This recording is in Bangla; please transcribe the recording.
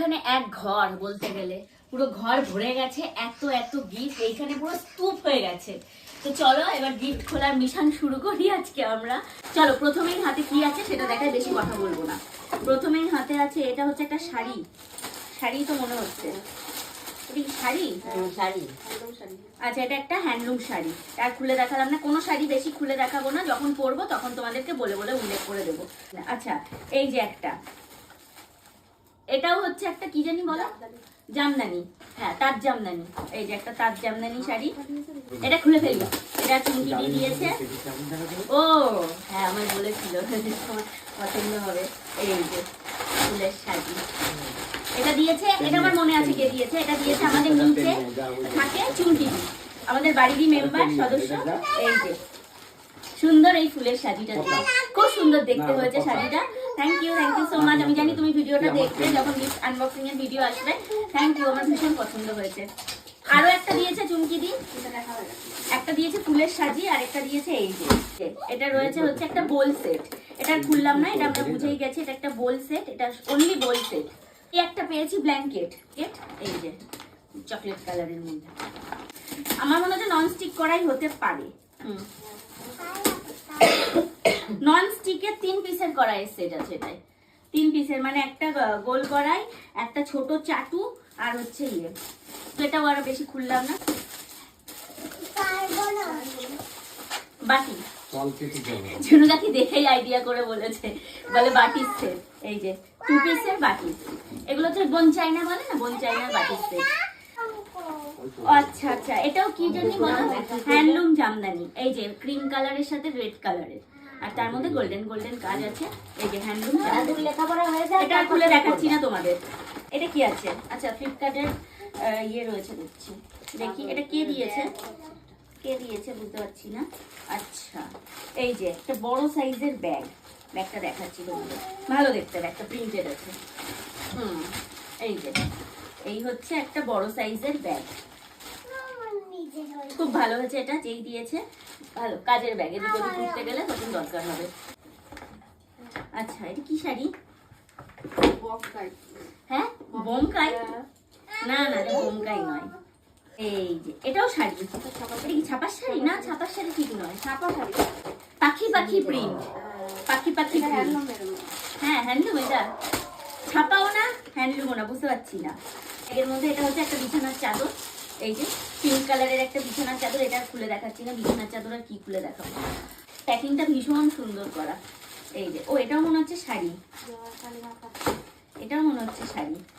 এখানে এক ঘর বলতে গেলে। পুরো ঘর ভরে গেছে এত এত গিফট এইখানে পুরো স্তূপ হয়ে গেছে। তো চলো এবার গিফট খোলার মিশন শুরু করি আজকে আমরা। চলো প্রথমেই হাতে কি আছে সেটা দেখায় বেশি কথা বলব না। প্রথমেই হাতে আছে এটা হচ্ছে একটা শাড়ি। শাড়ি তো মনে হচ্ছে। শাড়ি? শাড়ি। আচ্ছা এটা একটা হ্যান্ডলুম শাড়ি। আর খুলে দেখালাম না কোনো শাড়ি বেশি খুলে দেখাবো না। যখন পরবো তখন তোমাদেরকে বলে বলে উল্লেখ করে দেবো। আচ্ছা এই যে একটা। এটাও হচ্ছে একটা কি জানি বলো? জামদানি। হ্যাঁ তাঁত জামদানি। এই যে একটা তাঁত জামদানি শাড়ি। এটা খুলে ফেলি এটা চুমকি দিয়ে দিয়েছে। ও হ্যাঁ আমার বলেছিল। পছন্দ হবে। এই যে ফুলের শাড়ি। এটা দিয়েছে, এটা আমার মনে আছে কে দিয়েছে। এটা দিয়েছে আমাদের নিচে থাকে চুমকি। আমাদের বাড়িরই মেম্বার, সদস্য। এই যে সুন্দর এই ফুলের শাড়িটা। খুব সুন্দর দেখতে হয়েছে শাড়িটা। Thank you thank you so much আমি জানি তুমি ভিডিওটা দেখবে যখন গিফট আনবক্সিং এর ভিডিও আসবে থ্যাংক ইউ আমার ভীষণ পছন্দ হয়েছে। আরও একটা দিয়েছে চুমকি দি। একটা দিয়েছে ফুলের সাজি আর একটা দিয়েছে এই যে। এটা রয়েছে হচ্ছে একটা বোল সেট এটা খুললাম না এটা আমরা বুঝেই গেছি এটা একটা বোল সেট এটা অনলি বোল সেট এই একটা পেয়েছি ব্ল্যাঙ্কেট কেট এই যে চকলেট কালারের মধ্যে। আমার মনে হচ্ছে নন স্টিক করাই হতে পারে। হুম। নন স্টিকের তিন পিসের কড়াই সেট আছে এটাই তিন পিসের মানে একটা গোল কড়াই একটা ছোট চাটু, আর হচ্ছে ইয়ে। তো এটাও আরও বেশি খুললাম না। বাটি। আইডিয়া করে বলেছে। বলে এই যে এগুলো হচ্ছে বোন আচ্ছা আচ্ছা। এটাও কি জানি হ্যান্ডলুম জামদানি। এই যে ক্রিম কালারের সাথে রেড কালারের আর তার মধ্যে গোল্ডেন গোল্ডেন কাজ আছে। এই যে হ্যান্ডলুম লেখাপড়া হয়ে যায় এটা খুলে দেখাচ্ছি না তোমাদের। এটা কি আছে? আচ্ছা ফ্লিপকার্টের ইয়ে রয়েছে দেখছি। দেখি এটা কে দিয়েছে? কে দিয়েছে বুঝতে পারছি না। আচ্ছা এই যে একটা বড় সাইজের ব্যাগ। ব্যাগটা দেখাচ্ছি তোমাদের। ভালো দেখতে ব্যাগটা প্রিন্টেড আছে। হুম এই যে। এই হচ্ছে একটা বড় সাইজের ব্যাগ। খুব ভালো হয়েছে এটা যেই দিয়েছে ভালো কাজের ব্যাগে এদিকে ওদিক ঘুরতে গেলে তখন দরকার হবে। আচ্ছা এটা কি শাড়ি? হ্যাঁ? বোমকাই না না এটা বোমকাই নয়। এই যে এটাও শাড়ি। এটা কি ছাপার শাড়ি? না ছাপার শাড়ি ঠিক নয়। ছাপা শাড়ি। পাখি পাখি প্রিন্ট। পাখি পাখি হ্যাঁ হ্যান্ডলুম এটা। ছাপাও না হ্যান্ডলুমও না বুঝতে পারছি না। এর মধ্যে এটা হচ্ছে একটা বিছানার চাদর। এই যে পিঙ্ক কালারের একটা বিছানার চাদর এটা খুলে দেখাচ্ছি না বিছানার চাদর আর কি খুলে দেখাবো। প্যাকিংটা ভীষণ সুন্দর করা। এই যে ও এটাও মনে হচ্ছে শাড়ি। এটাও মনে হচ্ছে শাড়ি।